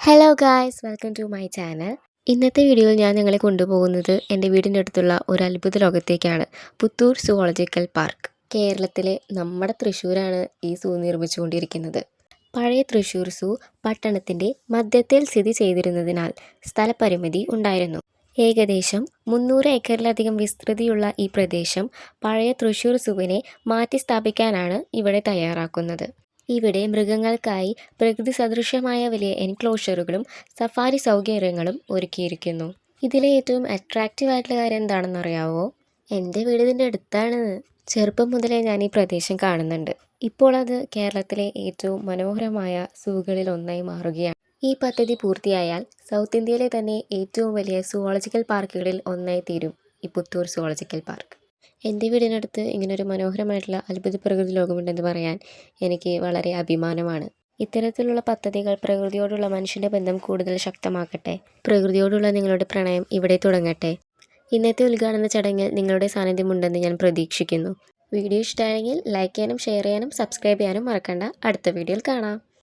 Hello guys welcome to my channel ഇന്നത്തെ വീഡിയോയിൽ ഞാൻ നിങ്ങളെ കൊണ്ടുപോകുന്നത് എന്റെ വീടിന്റെ അടുത്തുള്ള ഒരു അത്ഭുത ലോകത്തേക്കാണ് പുത്തൂർ സുവോളജിക്കൽ പാർക്ക് കേരളത്തിലെ നമ്മുടെ തൃശ്ശൂരാണ് ഈ സൂ നിർമ്മിച്ചുകൊണ്ടിരിക്കുന്നത്. പഴയ തൃശ്ശൂർ സൂ പട്ടണത്തിന്റെ മധ്യത്തിൽ സ്ഥിതി ചെയ്തിരുന്നതിനാൽ സ്ഥലപരിമിതി ഉണ്ടായിരുന്നു. ഏകദേശം മുന്നൂറ് ഏക്കറിലധികം വിസ്തൃതിയുള്ള ഈ പ്രദേശം പഴയ തൃശ്ശൂർ സൂവിനെ മാറ്റി സ്ഥാപിക്കാനാണ് ഇവിടെ തയ്യാറാക്കുന്നത്. ഇവിടെ മൃഗങ്ങൾക്കായി പ്രകൃതി സദൃശ്യമായ വലിയ എൻക്ലോഷറുകളും സഫാരി സൗകര്യങ്ങളും ഒരുക്കിയിരിക്കുന്നു. ഇതിലെ ഏറ്റവും അട്രാക്റ്റീവ് ആയിട്ടുള്ള കാര്യം എന്താണെന്ന് അറിയാവോ? എന്റെ വീട് ഇതിന്റെ അടുത്താണ്. ചെറുപ്പം മുതലേ ഞാൻ ഈ പ്രദേശം കാണുന്നുണ്ട്. ഇപ്പോൾ അത് കേരളത്തിലെ ഏറ്റവും മനോഹരമായ സൂകളിൽ ഒന്നായി മാറുകയാണ്. ഈ പദ്ധതി പൂർത്തിയായാൽ സൗത്ത് ഇന്ത്യയിലെ തന്നെ ഏറ്റവും വലിയ സുവോളജിക്കൽ പാർക്കുകളിൽ ഒന്നായി തീരും ഈ പുത്തൂർ സുവോളജിക്കൽ പാർക്ക്. എന്റെ വീടിനടുത്ത് ഒരു മനോഹരമായിട്ടുള്ള അത്ഭുത പ്രകൃതി ലോകമുണ്ടെന്ന് പറയാൻ എനിക്ക് വളരെ അഭിമാനമാണ്. ഇത്തരത്തിലുള്ള പദ്ധതികൾ പ്രകൃതിയോടുള്ള മനുഷ്യന്റെ ബന്ധം കൂടുതൽ ശക്തമാക്കട്ടെ. പ്രകൃതിയോടുള്ള നിങ്ങളുടെ പ്രണയം ഇവിടെ തുടങ്ങട്ടെ. ഇന്നത്തെ ഉദ്ഘാടന ചടങ്ങിൽ നിങ്ങളുടെ സാന്നിധ്യമുണ്ടെന്ന് ഞാൻ പ്രതീക്ഷിക്കുന്നു. വീഡിയോ ഇഷ്ടമായെങ്കിൽ ലൈക്ക് ചെയ്യാനും ഷെയർ ചെയ്യാനും സബ്സ്ക്രൈബ് ചെയ്യാനും മറക്കണ്ട. അടുത്ത വീഡിയോയിൽ കാണാം.